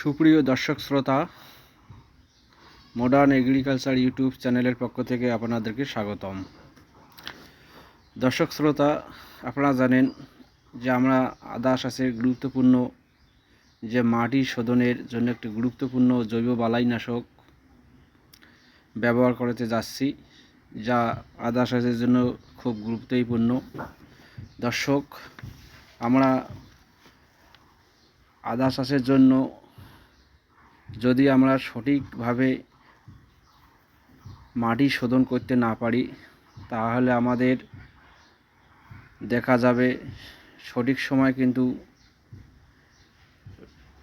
সুপ্রিয় দর্শক শ্রোতা মডার্ন এগ্রিকালচার ইউটিউব চ্যানেলের পক্ষ থেকে আপনাদেরকে স্বাগতম। দর্শক শ্রোতা, আপনারা জানেন যে আমরা আদা চাষের গুরুত্বপূর্ণ যে মাটি শোধনের জন্য একটি গুরুত্বপূর্ণ জৈব বালাইনাশক ব্যবহার করতে যাচ্ছি, যা আদা চাষের জন্য খুব গুরুত্বপূর্ণ। দর্শক, আমরা আদা চাষের জন্য যদি আমরা সঠিকভাবে মাটি শোধন করতে না পারি, তাহলে আমাদের দেখা যাবে সঠিক সময় কিন্তু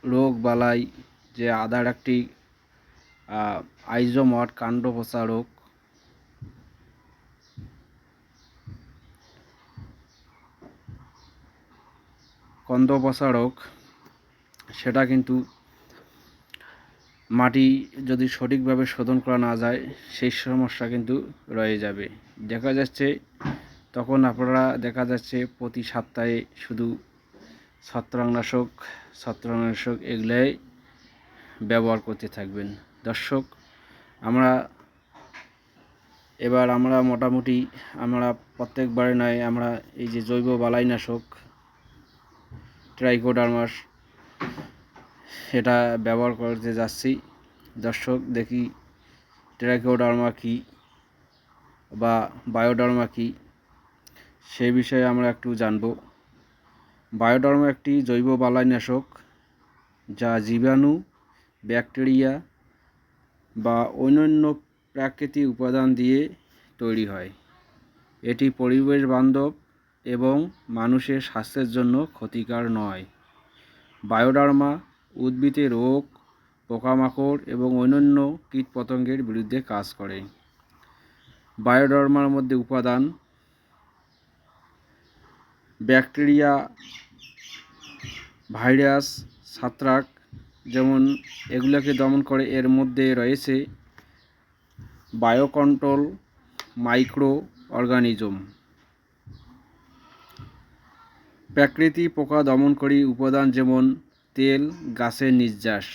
রোগ বালাই যে আদার একটি আইজোমট কাণ্ড পচা রোগ। কন্দ পচা রোগ, সেটা কিন্তু মাটি যদি সঠিকভাবে শোধন করা না যায়, সেই সমস্যা কিন্তু রয়ে যাবে। দেখা যাচ্ছে, তখন আপনারা দেখা যাচ্ছে প্রতি সপ্তাহে শুধু ছত্রাকনাশক ছত্রাকনাশক এগুলাই ব্যবহার করতে থাকবেন। দর্শক, আমরা এবার আমরা মোটামুটি, আমরা প্রত্যেকবারে নয়, আমরা এই যে জৈব বালাইনাশক, ট্রাইকোডার্মাস সেটা ব্যবহার করতে যাচ্ছি। দর্শক, দেখি ট্রাইকোডার্মা কী বা বায়োডার্মা কী, সে বিষয়ে আমরা একটু জানব। বায়োডার্মা একটি জৈব বালাইনাশক যা জীবাণু, ব্যাকটেরিয়া বা অন্যান্য প্রাকৃতিক উপাদান দিয়ে তৈরি হয়। এটি পরিবেশ বান্ধব এবং মানুষের স্বাস্থ্যের জন্য ক্ষতিকর নয়। বায়োডার্মা উদ্ভিদে রোগ, পোকামাকড় এবং অন্যান্য কীটপতঙ্গের বিরুদ্ধে কাজ করে। বায়োডার্মার মধ্যে উপাদান, ব্যাকটেরিয়া, ভাইরাস, ছত্রাক যেমন এগুলোকে দমন করে, এর মধ্যে রয়েছে বায়োকন্ট্রোল মাইক্রো অর্গানিজম প্রাকৃতি পোকা দমনকারী উপাদান যেমন তেল গাছের নির্যাস।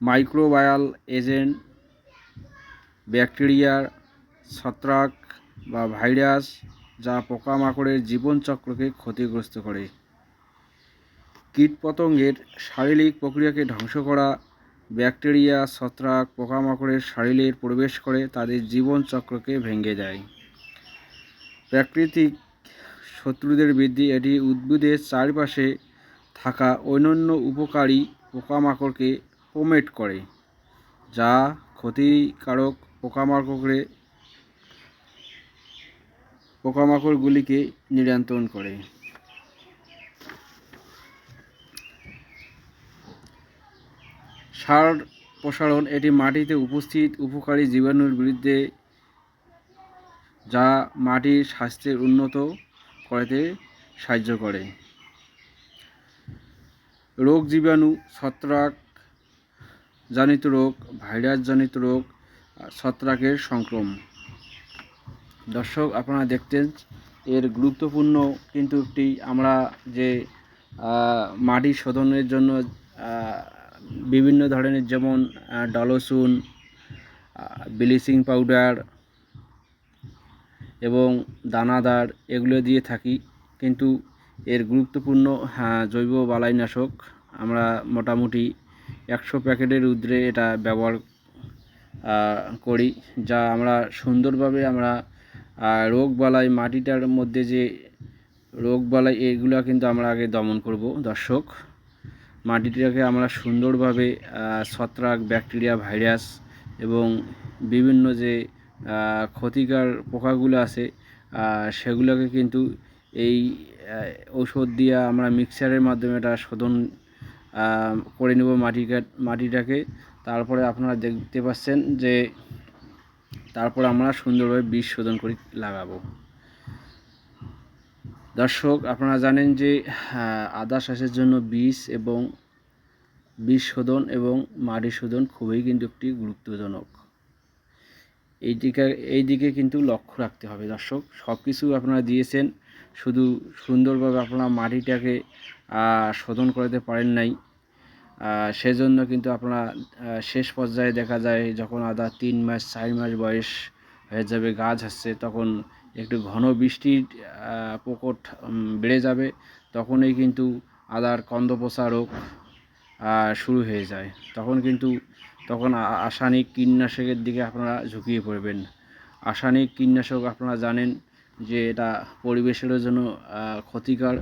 মাইক্রোবায়াল এজেন্ট, ব্যাকটেরিয়ার ছত্রাক বা ভাইরাস যা পোকামাকড়ের জীবনচক্রকে ক্ষতিগ্রস্ত করে। কীটপতঙ্গের শারীরিক প্রক্রিয়াকে ধ্বংস করা, ব্যাকটেরিয়া, ছত্রাক, পোকামাকড়ের শরীরে প্রবেশ করে তাদের জীবনচক্রকে ভেঙে দেয়। প্রাকৃতিক শত্রুদের বৃদ্ধি, এটি উদ্ভিদের চারপাশে থাকা অন্যান্য উপকারী পোকামাকড়কে প্রোমেট করে, যা ক্ষতিকারক পোকামাকড়ে পোকামাকড়গুলিকে নিয়ন্ত্রণ করে। সার প্রসারণ এটি মাটিতে উপস্থিত উপকারী জীবাণুর বিরুদ্ধে, যা মাটির স্বাস্থ্যের উন্নত করতে সাহায্য করে। রোগ জীবাণু, ছত্রাক জনিত রোগ, ভাইরাস জনিত রোগ, ছত্রাকের সংক্রমণ। দর্শক, আপনারা দেখতেন, এর গুরুত্বপূর্ণ কিন্তু একটি আমরা যে মাটি শোধনের জন্য বিভিন্ন ধরনের যেমন ডলসুন ব্লিচিং পাউডার এবং দানাদার এগুলো দিয়ে থাকি। কিন্তু এর গুরুত্বপূর্ণ হ্যাঁ, জৈব বালাইনাশক। আমরা মোটামুটি একশো প্যাকেটের উদ্রে এটা ব্যবহার করি যা আমরা সুন্দরভাবে আমরা রোগ বালাই মাটিটার মধ্যে যে রোগ বালাই এগুলো কিন্তু আমরা আগে দমন করব দর্শক। মাটিটাকে আমরা সুন্দরভাবে ছত্রাক ব্যাকটেরিয়া ভাইরাস এবং বিভিন্ন যে ক্ষতিকার পোকাগুলো আছে সেগুলোকে কিন্তু এই ঔষধ দিয়ে আমরা মিক্সারের মাধ্যমে এটা শোধন করে নেব মাটিকে মাটিটাকে। তারপরে আপনারা দেখতে পাচ্ছেন যে তারপর আমরা সুন্দরভাবে বীজ শোধন করে লাগাবো। দর্শক, আপনারা জানেন যে আদা চাষের জন্য বীজ এবং বীজ শোধন এবং মাটি শোধন খুবই কিন্তু একটি গুরুত্বজনক। এই দিকে এই দিকে কিন্তু লক্ষ্য রাখতে হবে দর্শক। সব কিছু আপনারা দিয়েছেন। শুধু সুন্দরভাবে আপনারা মাটিটাকে শোধন করতে পারেন নাই। সেজন্য কিন্তু আপনারা শেষ পর্যায়ে দেখা যায় যখন আদা তিন মাস, চার মাস বয়স হয়ে যাবে, গাছ হচ্ছে তখন একটু ঘন বৃষ্টির প্রকট বেড়ে যাবে, তখনই কিন্তু আদার কন্দ পচা রোগ শুরু হয়ে যায়। তখন কিন্তু, তখন রাসায়নিক কীটনাশকের দিকে আপনারা ঝুঁকিয়ে পড়বেন। রাসায়নিক কীটনাশক আপনারা জানেন যে এটা পরিবেশের জন্য ক্ষতিকর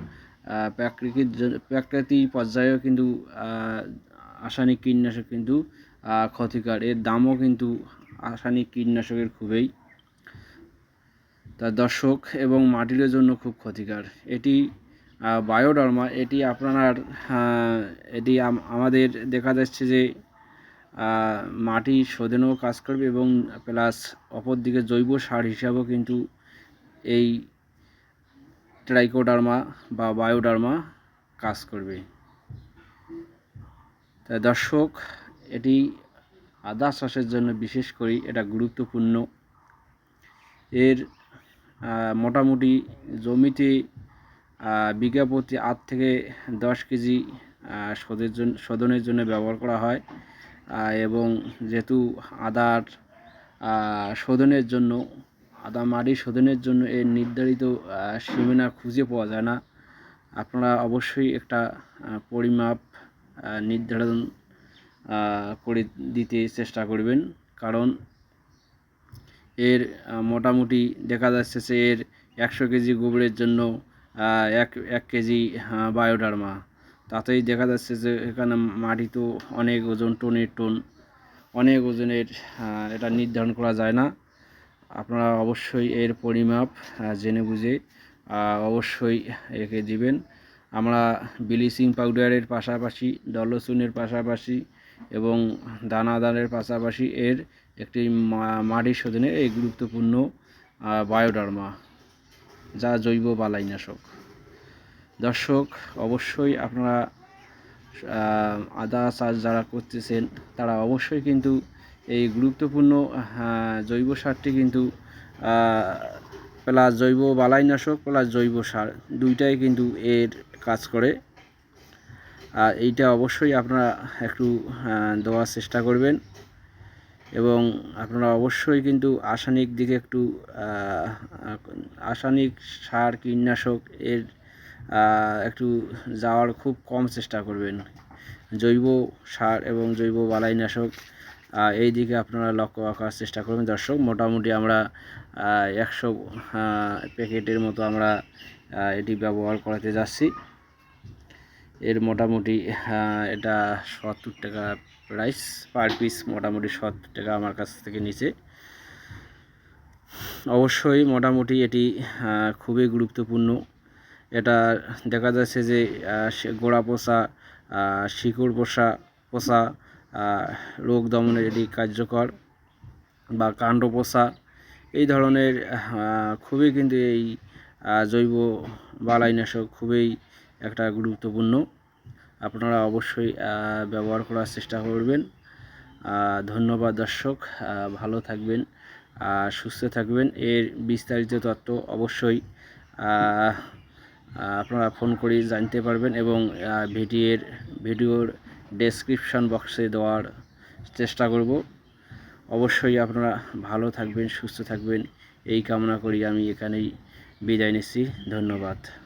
প্রাকৃতিক প্রাকৃতিক পর্যায়েও কিন্তু রাসায়নিক কীটনাশক কিন্তু ক্ষতিকর। এর দামও কিন্তু রাসায়নিক কীটনাশকের খুবই। তা দর্শক, এবং মাটির জন্য খুব ক্ষতিকর। এটি বায়োডার্মা। এটি আপনার এটি আমাদের দেখা যাচ্ছে যে মাটি শোধনেও কাজ করবে এবং প্লাস অপরদিকে জৈব সার হিসাবেও কিন্তু এই ট্রাইকোডার্মা বা বায়োডার্মা কাজ করবে। তাই দর্শক, এটি আদা চাষের জন্য বিশেষ করে এটা গুরুত্বপূর্ণ। এর মোটামুটি জমিতে বিঘা প্রতি আট থেকে দশ কেজি শোধের জন্য শোধনের জন্য ব্যবহার করা হয়। এবং যেহেতু আদার শোধনের জন্য আদা মাটি শোধনের জন্য এর নির্ধারিত সীমানা খুঁজে পাওয়া যায় না। আপনারা অবশ্যই একটা পরিমাপ নির্ধারণ করে দিতে চেষ্টা করবেন। কারণ এর মোটামুটি দেখা যাচ্ছে যে এর একশো কেজি গোবরের জন্য এক এক কেজি বায়োডার্মা। তাতেই দেখা যাচ্ছে যে এখানে মাটি তো অনেক ওজন, টনের টন। অনেক ওজনের এটা নির্ধারণ করা যায় না। আপনারা অবশ্যই এর পরিমাপ জেনে বুঝে অবশ্যই একে দিবেন। আমরা ব্লিচিং পাউডারের পাশাপাশি, ডলসুনের পাশাপাশি এবং দানাদারের পাশাপাশি এর একটি মাটি শোধনের এই গুরুত্বপূর্ণ বায়োডার্মা, যা জৈব বালাইনাশক। দর্শক, অবশ্যই আপনারা আদা চাষ যারা করতেছেন, তারা অবশ্যই কিন্তু এই গুরুত্বপূর্ণ জৈব সারটি কিন্তু প্লাস জৈব বালাইনাশক প্লাস জৈব সার দুইটাই কিন্তু এর কাজ করে। আর এইটা অবশ্যই আপনারা একটু দেওয়ার চেষ্টা করবেন এবং আপনারা অবশ্যই কিন্তু রাসায়নিক দিকে একটু রাসায়নিক সার, কীটনাশক এর একটু যাওয়ার খুব কম চেষ্টা করবেন। জৈব সার এবং জৈব বালাইনাশক এই দিকে আপনারা লক্ষ্য রাখার চেষ্টা করবেন দর্শক। মোটামুটি আমরা একশো প্যাকেটের মতো আমরা এটি ব্যবহার করাতে যাচ্ছি। এর মোটামুটি এটা সত্তর টাকা প্রাইস পার পিস মোটামুটি সত্তর টাকা আমার কাছ থেকে নিচে। অবশ্যই মোটামুটি এটি খুবই গুরুত্বপূর্ণ। এটা দেখা যাচ্ছে যে গোড়া আহ, শিকড় পচা আহ, রোগ দমনের এটি কার্যকর বা কাণ্ড পচা এই ধরনের খুবই কিন্তু এই জৈব বালাইনাশক খুবই একটা গুরুত্বপূর্ণ। আপনারা অবশ্যই ব্যবহার করার চেষ্টা করবেন। ধন্যবাদ দর্শক ভালো থাকবেন সুস্থ থাকবেন। এর বিস্তারিত তথ্য অবশ্যই আপনারা ফোন করে জানতে পারবেন এবং ভিডিওর ভিডিওর ডেসক্রিপশন বক্সে দেওয়ার চেষ্টা করব। অবশ্যই আপনারা ভালো থাকবেন, সুস্থ থাকবেন। এই কামনা করি আমি এখানেই বিদায় নিচ্ছি। ধন্যবাদ।